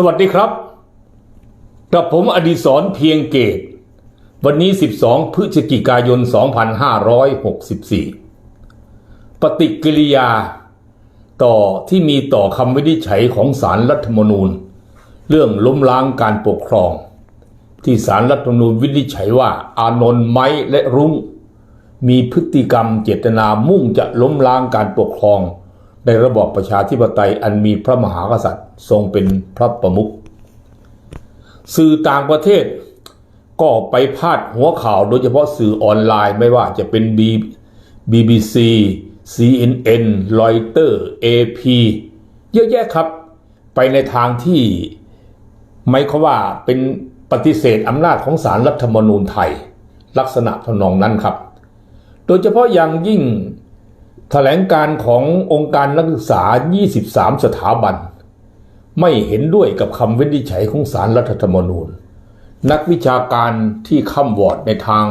สวัสดีครับกับผมอดีศรเพียงเกต วันนี้ 12 พฤศจิกายน 2564 ปฏิกิริยา ต่อที่มีต่อคำวินิจฉัยของสารรัฐมนูญ เรื่องล้มล้างการปกครอง ที่สารรัฐมนูญวินิจฉัยว่า อานนท์ไม้และรุ้ง มีพฤติกรรมเจตนามุ่งจะล้มล้างการปกครอง ในระบอบประชาธิปไตยอันมีพระมหากษัตริย์ทรงเป็นพระประมุขสื่อต่างประเทศก็ไปพาดหัวข่าวโดยเฉพาะสื่อออนไลน์ไม่ว่าจะเป็น B BBC CNN Reuters AP เยอะแยะครับ ไปในทางที่ไม่เขาว่าเป็นปฏิเสธอำนาจของสารรัฐธรรมนูญไทย ลักษณะทนองนั้นครับ โดยเฉพาะอย่างยิ่ง แถลงการขององค์การนักศึกษา 23 สถาบัน ไม่เห็นด้วยกับคำวินิจฉัยของสารรัฐธรรมนูญ นักวิชาการที่ค้ำวอดในทาง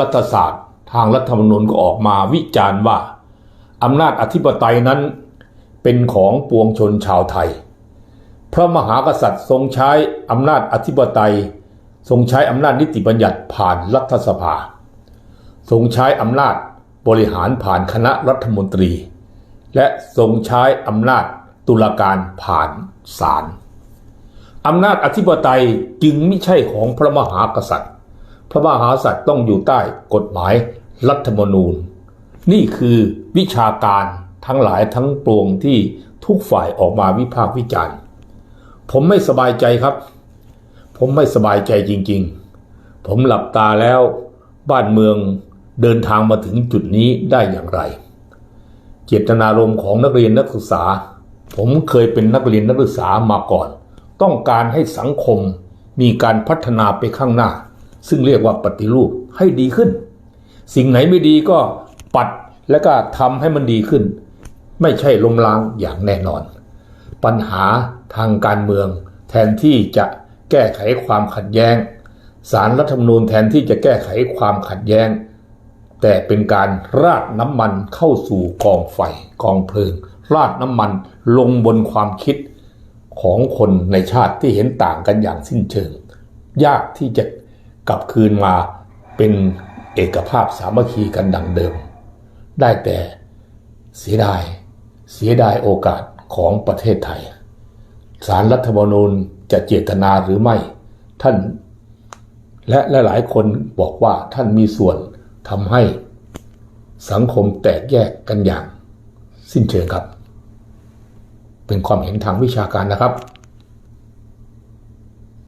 รัฐศาสตร์ ทางรัฐธรรมนูญก็ออกมาวิจารณ์ว่า อำนาจอธิปไตยนั้นเป็นของปวงชนชาวไทย พระมหากษัตริย์ทรงใช้อำนาจอธิปไตย ทรงใช้อำนาจนิติบัญญัติผ่านรัฐสภา ทรงใช้อำนาจ บริหารผ่านคณะรัฐมนตรี และทรงใช้อำนาจตุลาการผ่านศาลอำนาจอธิปไตยจึงไม่ใช่ของพระมหากษัตริย์ พระมหากษัตริย์ต้องอยู่ใต้กฎหมายรัฐธรรมนูญ นี่คือวิชาการทั้งหลายทั้งปวงที่ทุกฝ่ายออกมาวิพากษ์วิจารณ์ ผมไม่สบายใจครับ ผมไม่สบายใจจริงๆ ผมหลับตาแล้ว บ้านเมือง เดินทางมาถึงจุดนี้ได้อย่างไร เจตนารมณ์ของนักเรียนนักศึกษา ผมเคยเป็นนักเรียนนักศึกษามาก่อน ต้องการให้สังคมมีการพัฒนาไปข้างหน้า ซึ่งเรียกว่าปฏิรูปให้ดีขึ้น สิ่งไหนไม่ดีก็ปัดและก็ทำให้มันดีขึ้น ไม่ใช่ล้มล้างอย่างแน่นอน ปัญหาทางการเมือง แทนที่จะแก้ไขความขัดแย้งสารรัฐธรรมนูญแทนที่จะแก้ไขความขัดแย้ง แต่เป็นการราดน้ำมันเข้าสู่กองไฟกองเพลิง ราดน้ำมันลงบนความคิดของคนในชาติที่เห็นต่างกันอย่างสิ้นเชิง ยากที่จะกลับคืนมาเป็นเอกภาพสามัคคีกันดังเดิม ได้แต่เสียดาย เสียดายโอกาสของประเทศไทย สารรัฐธรรมนูญจะเจตนาหรือไม่ ท่าน และหลายๆคนบอกว่าท่านมีส่วน ทำให้สังคมแตกแยกกันอย่างสิ้นเชิงครับ เป็นความเห็นทางวิชาการนะครับ